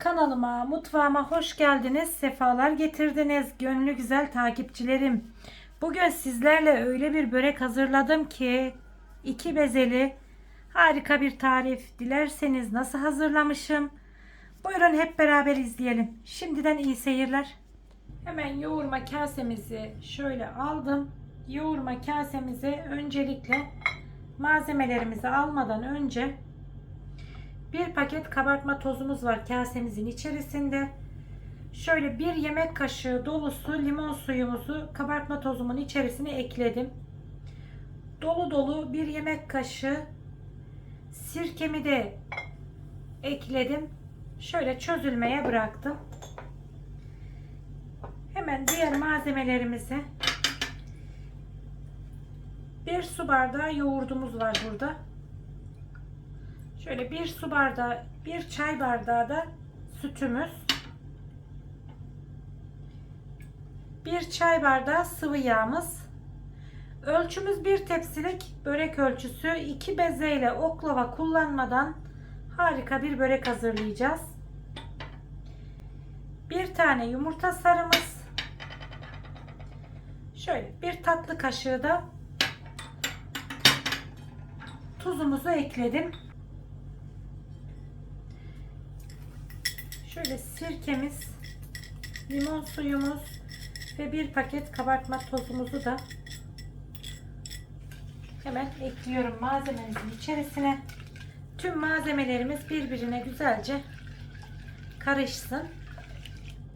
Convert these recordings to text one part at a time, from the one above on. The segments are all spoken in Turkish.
Kanalıma, mutfağıma hoş geldiniz. Sefalar getirdiniz. Gönlü güzel takipçilerim. Bugün sizlerle öyle bir börek hazırladım ki iki bezeli harika bir tarif. Dilerseniz nasıl hazırlamışım? Buyurun hep beraber izleyelim. Şimdiden iyi seyirler. Hemen yoğurma kasemizi şöyle aldım. Yoğurma kasemize öncelikle malzemelerimizi almadan önce bir paket kabartma tozumuz var kasemizin içerisinde. Şöyle bir yemek kaşığı dolusu limon suyumuzu kabartma tozumun içerisine ekledim. Dolu dolu bir yemek kaşığı sirkemi de ekledim. Şöyle çözülmeye bıraktım. Hemen diğer malzemelerimizi bir su bardağı yoğurdumuz var burada. Şöyle bir su bardağı, bir çay bardağı da sütümüz. Bir çay bardağı sıvı yağımız. Ölçümüz bir tepsilik börek ölçüsü. iki bezeyle oklava kullanmadan harika bir börek hazırlayacağız. Bir tane yumurta sarımız. Şöyle bir tatlı kaşığı da tuzumuzu ekledim. Şöyle sirkemiz, limon suyumuz ve bir paket kabartma tozumuzu da hemen ekliyorum malzememizin içerisine. Tüm malzemelerimiz birbirine güzelce karışsın.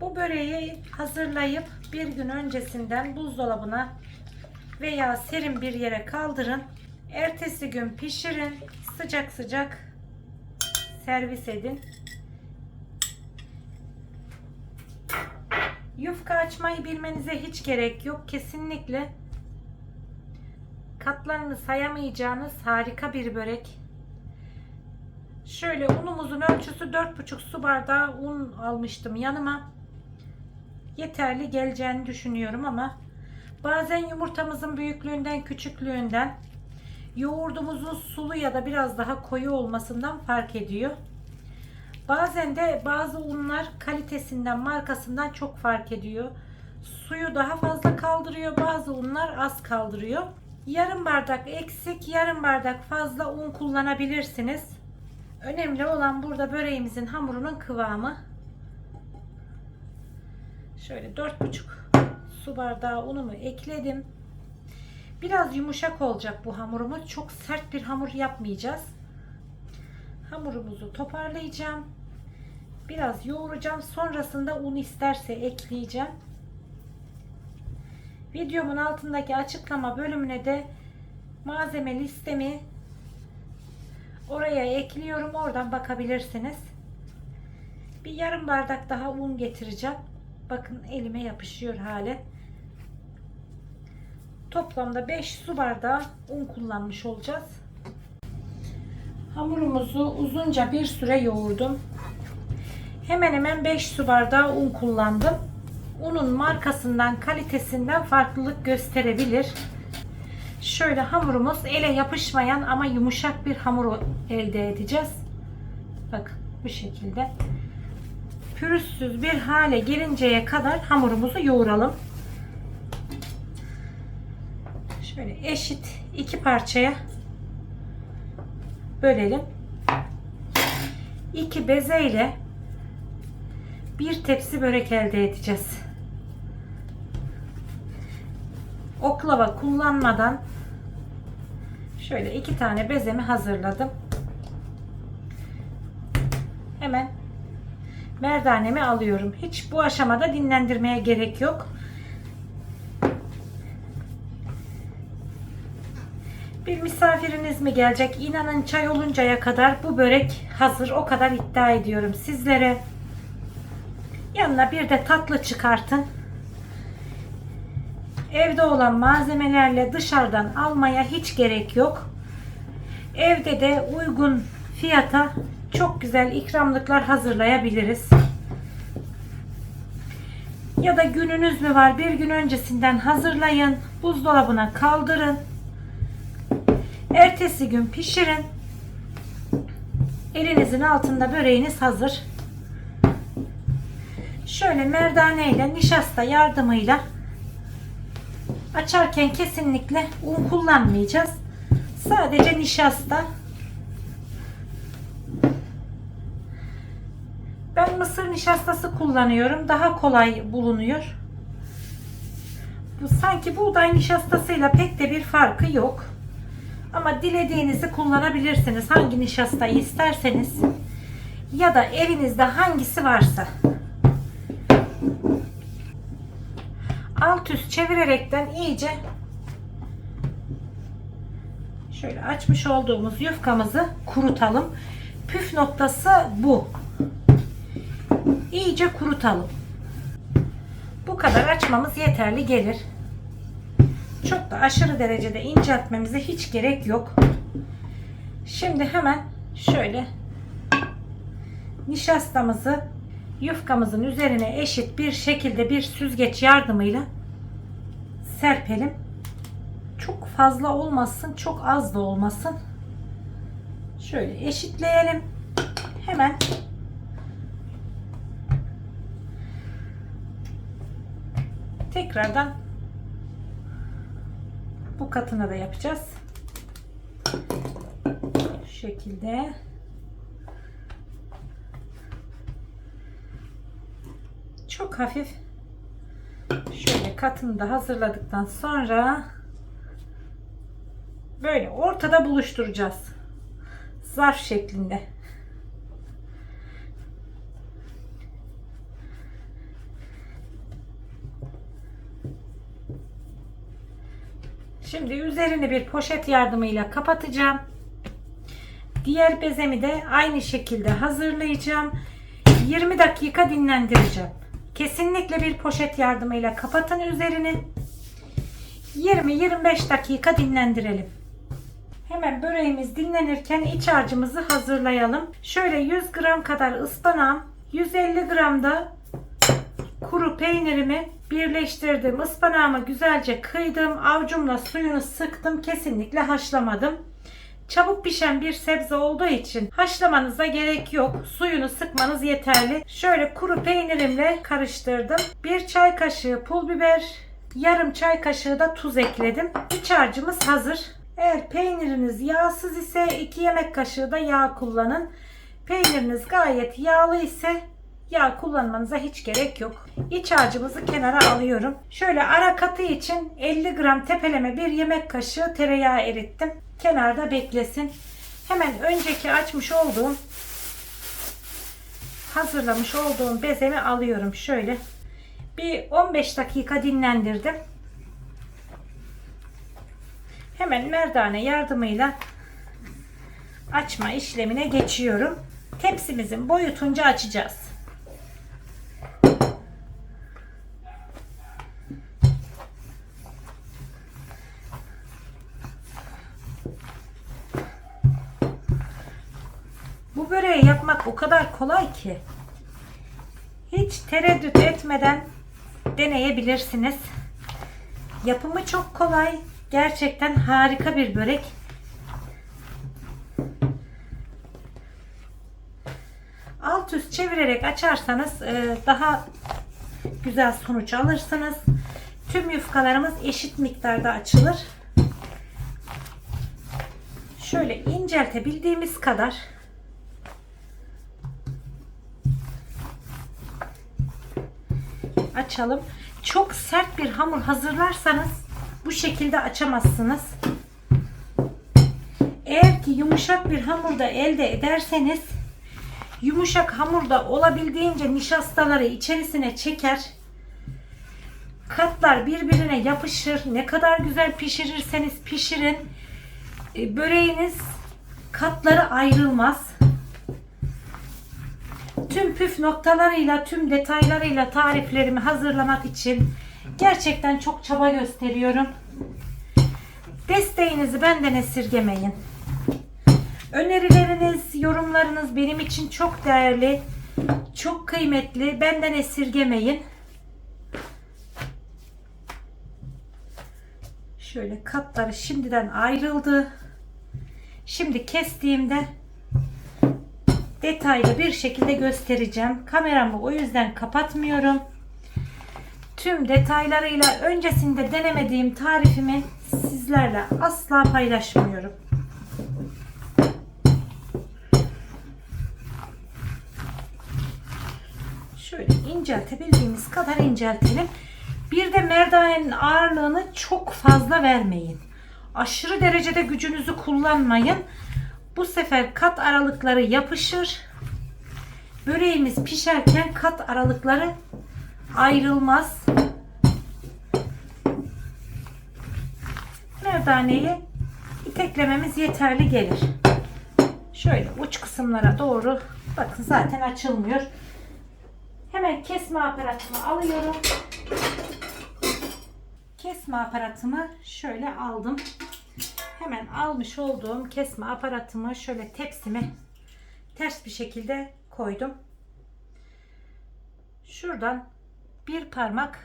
Bu böreği hazırlayıp bir gün öncesinden buzdolabına veya serin bir yere kaldırın. Ertesi gün pişirin. Sıcak sıcak servis edin. Yufka açmayı bilmenize hiç gerek yok. Kesinlikle katlarını sayamayacağınız harika bir börek. Şöyle unumuzun ölçüsü 4,5 su bardağı un almıştım yanıma. Yeterli geleceğini düşünüyorum ama bazen yumurtamızın büyüklüğünden, küçüklüğünden, yoğurdumuzun sulu ya da biraz daha koyu olmasından fark ediyor. Bazen de bazı unlar kalitesinden, markasından çok fark ediyor. Suyu daha fazla kaldırıyor, bazı unlar az kaldırıyor. Yarım bardak eksik, yarım bardak fazla un kullanabilirsiniz. Önemli olan burada böreğimizin hamurunun kıvamı. Şöyle 4,5 su bardağı unumu ekledim. Biraz yumuşak olacak bu hamurumuz. Çok sert bir hamur yapmayacağız. Hamurumuzu toparlayacağım. Biraz yoğuracağım. Sonrasında un isterse ekleyeceğim. Videomun altındaki açıklama bölümüne de malzeme listemi oraya ekliyorum. Oradan bakabilirsiniz. Bir yarım bardak daha un getireceğim. Bakın elime yapışıyor hale. Toplamda 5 su bardağı un kullanmış olacağız. Hamurumuzu uzunca bir süre yoğurdum. Hemen hemen 5 su bardağı un kullandım. Unun markasından, kalitesinden farklılık gösterebilir. Şöyle hamurumuz ele yapışmayan ama yumuşak bir hamur elde edeceğiz. Bakın bu şekilde. Pürüzsüz bir hale gelinceye kadar hamurumuzu yoğuralım. Şöyle eşit iki parçaya bölelim. İki beze ile bir tepsi börek elde edeceğiz. Oklava kullanmadan şöyle iki tane bezemi hazırladım. Hemen merdanemi alıyorum. Hiç bu aşamada dinlendirmeye gerek yok. Bir misafiriniz mi gelecek? İnanın çay oluncaya kadar bu börek hazır. O kadar iddia ediyorum sizlere. Yanına bir de tatlı çıkartın. Evde olan malzemelerle dışarıdan almaya hiç gerek yok. Evde de uygun fiyata çok güzel ikramlıklar hazırlayabiliriz. Ya da gününüz mü var? Bir gün öncesinden hazırlayın. Buzdolabına kaldırın. Ertesi gün pişirin. Elinizin altında böreğiniz hazır. Şöyle merdane ile nişasta yardımıyla açarken kesinlikle un kullanmayacağız. Sadece nişasta. Ben mısır nişastası kullanıyorum. Daha kolay bulunuyor. Bu sanki buğday nişastasıyla pek de bir farkı yok. Ama dilediğinizi kullanabilirsiniz. Hangi nişastayı isterseniz ya da evinizde hangisi varsa. Alt üst çevirerekten iyice şöyle açmış olduğumuz yufkamızı kurutalım. Püf noktası bu. İyice kurutalım. Bu kadar açmamız yeterli gelir. Çok da aşırı derecede inceltmemize hiç gerek yok. Şimdi hemen şöyle nişastamızı yufkamızın üzerine eşit bir şekilde bir süzgeç yardımıyla serpelim. Çok fazla olmasın, çok az da olmasın. Şöyle eşitleyelim. Hemen tekrardan bu katına da yapacağız. Şu şekilde. Çok hafif şöyle katını da hazırladıktan sonra böyle ortada buluşturacağız. Zarf şeklinde. Şimdi üzerini bir poşet yardımıyla kapatacağım. Diğer bezemi de aynı şekilde hazırlayacağım. 20 dakika dinlendireceğim. Kesinlikle bir poşet yardımıyla kapatın üzerini. 20-25 dakika dinlendirelim. Hemen böreğimiz dinlenirken iç harcımızı hazırlayalım. Şöyle 100 gram kadar ıspanağım, 150 gram da kuru peynirimi birleştirdim. Ispanağımı güzelce kıydım. Avcumla suyunu sıktım. Kesinlikle haşlamadım. Çabuk pişen bir sebze olduğu için haşlamanıza gerek yok. Suyunu sıkmanız yeterli. Şöyle kuru peynirimle karıştırdım. Bir çay kaşığı pul biber, yarım çay kaşığı da tuz ekledim. İç harcımız hazır. Eğer peyniriniz yağsız ise 2 yemek kaşığı da yağ kullanın. Peyniriniz gayet yağlı ise yağ kullanmanıza hiç gerek yok. İç harcımızı kenara alıyorum. Şöyle ara katı için 50 gram tepeleme bir yemek kaşığı tereyağı erittim. Kenarda beklesin. Hemen önceki açmış olduğum hazırlamış olduğum bezemi alıyorum. Şöyle bir 15 dakika dinlendirdim. Hemen merdane yardımıyla açma işlemine geçiyorum. Tepsimizin boyutunca açacağız. Kolay ki hiç tereddüt etmeden deneyebilirsiniz. Yapımı çok kolay. Gerçekten harika bir börek. Alt üst çevirerek açarsanız e, daha güzel sonuç alırsınız. Tüm yufkalarımız eşit miktarda açılır. Şöyle inceltebildiğimiz kadar açalım. Çok sert bir hamur hazırlarsanız bu şekilde açamazsınız. Eğer ki yumuşak bir hamurda elde ederseniz yumuşak hamurda olabildiğince nişastaları içerisine çeker. Katlar birbirine yapışır. Ne kadar güzel pişirirseniz pişirin. e, Böreğiniz katları ayrılmaz. Tüm püf noktalarıyla, tüm detaylarıyla tariflerimi hazırlamak için gerçekten çok çaba gösteriyorum. Desteğinizi benden esirgemeyin. Önerileriniz, yorumlarınız benim için çok değerli, çok kıymetli. Benden esirgemeyin. Şöyle katları şimdiden ayrıldı. Şimdi kestiğimde detaylı bir şekilde göstereceğim. Kameramı o yüzden kapatmıyorum. Tüm detaylarıyla öncesinde denemediğim tarifimi sizlerle asla paylaşmıyorum. Şöyle inceltebildiğimiz kadar inceltelim. Bir de merdanenin ağırlığını çok fazla vermeyin. Aşırı derecede gücünüzü kullanmayın. Bu sefer kat aralıkları yapışır. Böreğimiz pişerken kat aralıkları ayrılmaz. Merdaneyi iteklememiz yeterli gelir. Şöyle uç kısımlara doğru bakın zaten açılmıyor. Hemen kesme aparatımı alıyorum. Kesme aparatımı şöyle aldım. Hemen almış olduğum kesme aparatımı şöyle tepsime ters bir şekilde koydum. Şuradan bir parmak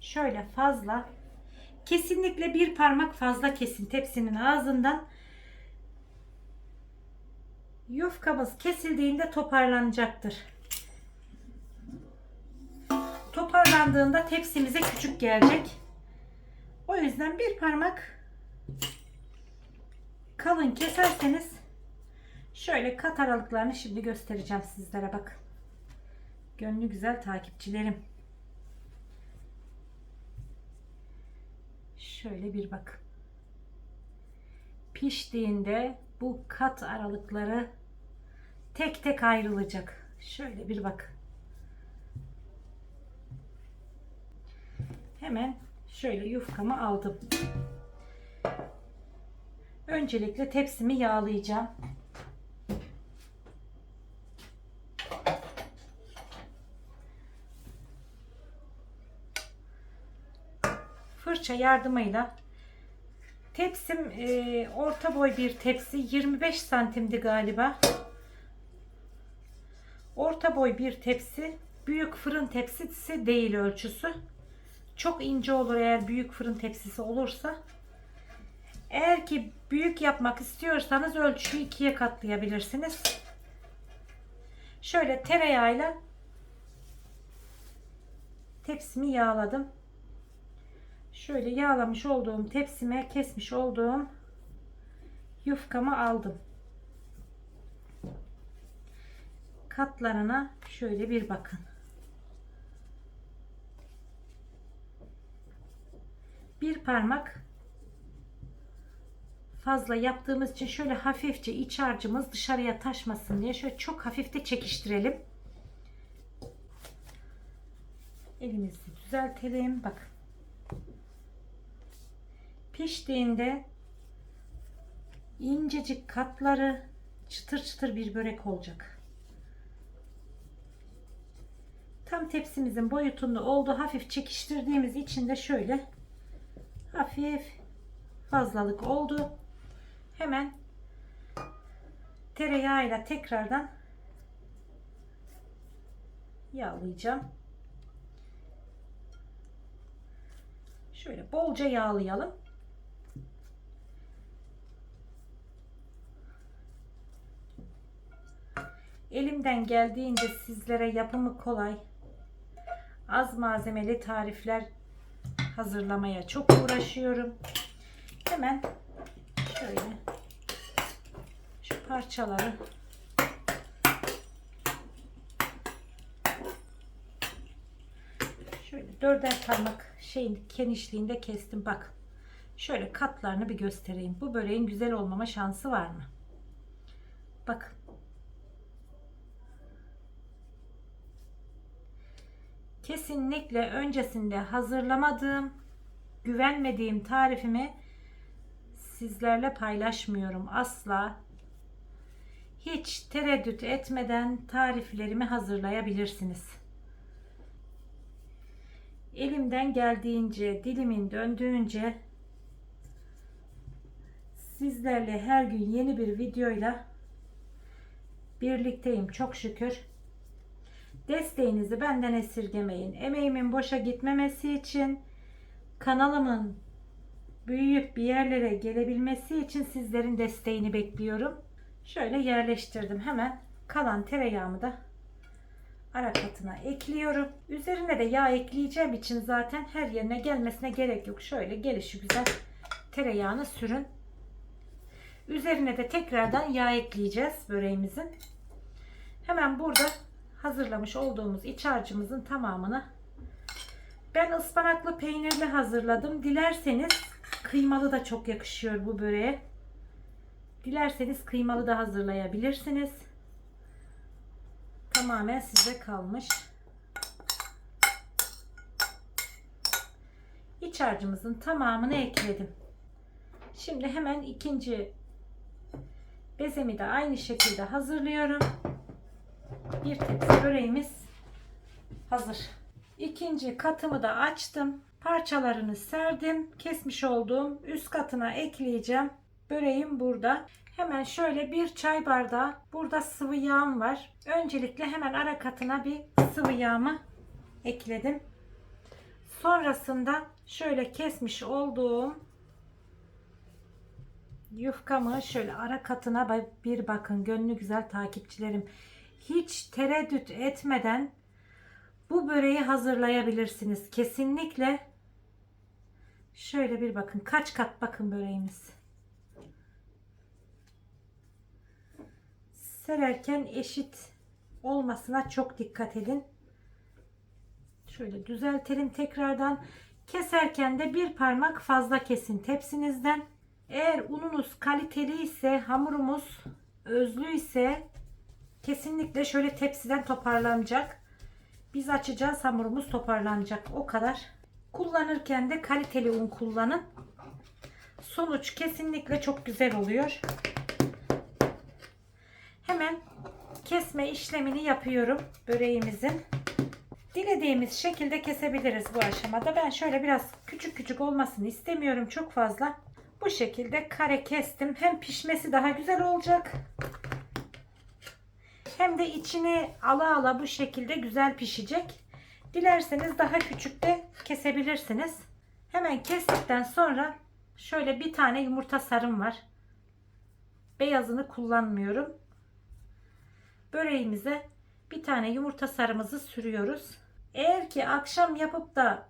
şöyle fazla kesinlikle bir parmak fazla kesin tepsinin ağzından yufkamız kesildiğinde toparlanacaktır. Toparlandığında tepsimize küçük gelecek. O yüzden bir parmak kalın keserseniz şöyle kat aralıklarını şimdi göstereceğim sizlere bak. Gönlü güzel takipçilerim. Şöyle bir bak. Piştiğinde bu kat aralıkları tek tek ayrılacak. Şöyle bir bak. Hemen şöyle yufkamı aldım. Öncelikle tepsimi yağlayacağım. Fırça yardımıyla tepsim e, orta boy bir tepsi 25 santimdi galiba. Orta boy bir tepsi büyük fırın tepsisi değil ölçüsü. Çok ince olur eğer büyük fırın tepsisi olursa. Eğer ki büyük yapmak istiyorsanız ölçüyü ikiye katlayabilirsiniz. Şöyle tereyağıyla tepsimi yağladım. Şöyle yağlamış olduğum tepsime kesmiş olduğum yufkamı aldım. Katlarına şöyle bir bakın. Bir parmak fazla yaptığımız için şöyle hafifçe iç harcımız dışarıya taşmasın diye şöyle çok hafif de çekiştirelim. Elimizi düzeltelim. Bak. Piştiğinde incecik katları çıtır çıtır bir börek olacak. Tam tepsimizin boyutunda oldu. Hafif çekiştirdiğimiz için de şöyle hafif fazlalık oldu. Hemen tereyağıyla tekrardan yağlayacağım. Şöyle bolca yağlayalım. Elimden geldiğince sizlere yapımı kolay, az malzemeli tarifler hazırlamaya çok uğraşıyorum. Hemen şöyle parçaları şöyle dörder parmak şeyin genişliğinde kestim. Bak şöyle katlarını bir göstereyim. Bu böreğin güzel olmama şansı var mı? Bakın. Kesinlikle öncesinde hazırlamadığım, güvenmediğim tarifimi sizlerle paylaşmıyorum asla. Hiç tereddüt etmeden tariflerimi hazırlayabilirsiniz. Elimden geldiğince, dilimin döndüğünce sizlerle her gün yeni bir videoyla birlikteyim çok şükür. Desteğinizi benden esirgemeyin. Emeğimin boşa gitmemesi için kanalımın büyüyüp bir yerlere gelebilmesi için sizlerin desteğini bekliyorum. Şöyle yerleştirdim. Hemen kalan tereyağımı da ara katına ekliyorum. Üzerine de yağ ekleyeceğim için zaten her yerine gelmesine gerek yok. Şöyle gelişi güzel tereyağını sürün. Üzerine de tekrardan yağ ekleyeceğiz böreğimizin. Hemen burada hazırlamış olduğumuz iç harcımızın tamamını ben ıspanaklı peynirli hazırladım. Dilerseniz kıymalı da çok yakışıyor bu böreğe. Dilerseniz kıymalı da hazırlayabilirsiniz. Tamamen size kalmış. İç harcımızın tamamını ekledim. Şimdi hemen ikinci bezemi de aynı şekilde hazırlıyorum. Bir tepsi böreğimiz hazır. İkinci katımı da açtım. Parçalarını serdim. Kesmiş olduğum üst katına ekleyeceğim. Böreğim burada. Hemen şöyle bir çay bardağı burada sıvı yağım var. Öncelikle hemen ara katına bir sıvı yağımı ekledim. Sonrasında şöyle kesmiş olduğum yufkamı şöyle ara katına bir bakın gönlü güzel takipçilerim. Hiç tereddüt etmeden bu böreği hazırlayabilirsiniz. Kesinlikle şöyle bir bakın kaç kat bakın böreğimiz. Sererken eşit olmasına çok dikkat edin. Şöyle düzeltelim tekrardan. Keserken de bir parmak fazla kesin tepsinizden. Eğer ununuz kaliteli ise hamurumuz özlü ise kesinlikle şöyle tepsiden toparlanacak. Biz açacağız hamurumuz toparlanacak. O kadar. Kullanırken de kaliteli un kullanın. Sonuç kesinlikle çok güzel oluyor. Hemen kesme işlemini yapıyorum böreğimizin. Dilediğimiz şekilde kesebiliriz bu aşamada. Ben şöyle biraz küçük küçük olmasını istemiyorum çok fazla. Bu şekilde kare kestim. Hem pişmesi daha güzel olacak. Hem de içini ala ala bu şekilde güzel pişecek. Dilerseniz daha küçük de kesebilirsiniz. Hemen kestikten sonra şöyle bir tane yumurta sarım var. Beyazını kullanmıyorum. Böreğimize bir tane yumurta sarımızı sürüyoruz. Eğer ki akşam yapıp da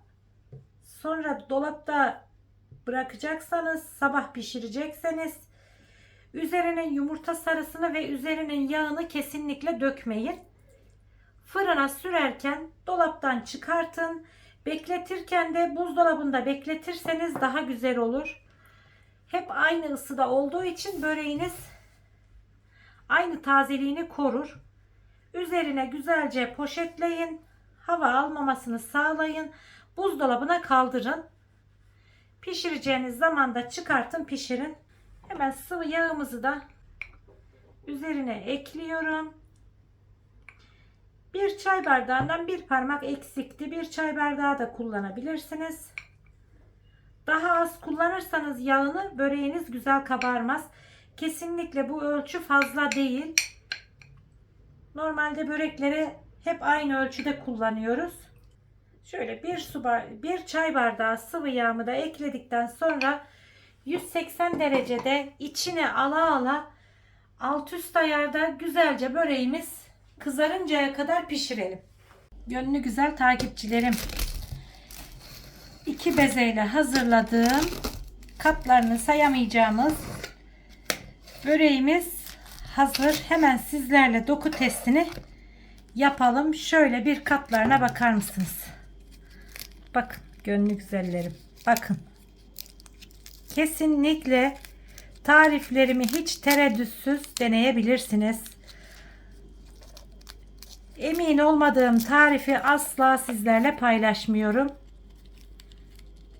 sonra dolapta bırakacaksanız sabah pişirecekseniz üzerine yumurta sarısını ve üzerinin yağını kesinlikle dökmeyin. Fırına sürerken dolaptan çıkartın. Bekletirken de buzdolabında bekletirseniz daha güzel olur. Hep aynı ısıda olduğu için böreğiniz aynı tazeliğini korur. Üzerine güzelce poşetleyin. Hava almamasını sağlayın. Buzdolabına kaldırın. Pişireceğiniz zaman da çıkartın pişirin. Hemen sıvı yağımızı da üzerine ekliyorum. Bir çay bardağından bir parmak eksikti. Bir çay bardağı da kullanabilirsiniz. Daha az kullanırsanız yağını böreğiniz güzel kabarmaz. Kesinlikle bu ölçü fazla değil. Normalde börekleri hep aynı ölçüde kullanıyoruz. Şöyle bir su bir çay bardağı sıvı yağımı da ekledikten sonra 180 derecede içine ala ala alt üst ayarda güzelce böreğimiz kızarıncaya kadar pişirelim. Gönlü güzel takipçilerim. iki bezeyle hazırladığım katlarını sayamayacağımız böreğimiz hazır. Hemen sizlerle doku testini yapalım. Şöyle bir katlarına bakar mısınız? Bakın gönlü güzellerim. Bakın. Kesinlikle tariflerimi hiç tereddütsüz deneyebilirsiniz. Emin olmadığım tarifi asla sizlerle paylaşmıyorum.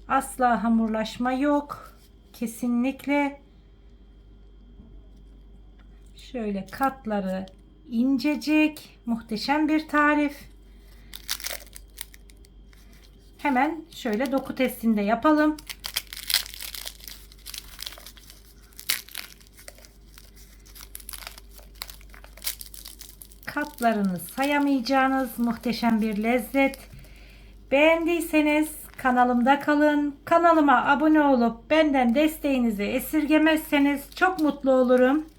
Asla hamurlaşma yok. Kesinlikle şöyle katları incecik, muhteşem bir tarif. Hemen şöyle doku testini de yapalım. katlarını sayamayacağınız muhteşem bir lezzet. Beğendiyseniz kanalımda kalın. Kanalıma abone olup benden desteğinizi esirgemezseniz çok mutlu olurum.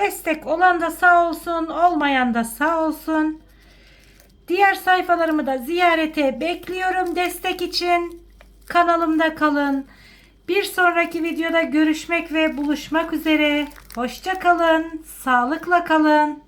Destek olan da sağ olsun, olmayan da sağ olsun. Diğer sayfalarımı da ziyarete bekliyorum destek için. Kanalımda kalın. Bir sonraki videoda görüşmek ve buluşmak üzere. Hoşça kalın, sağlıkla kalın.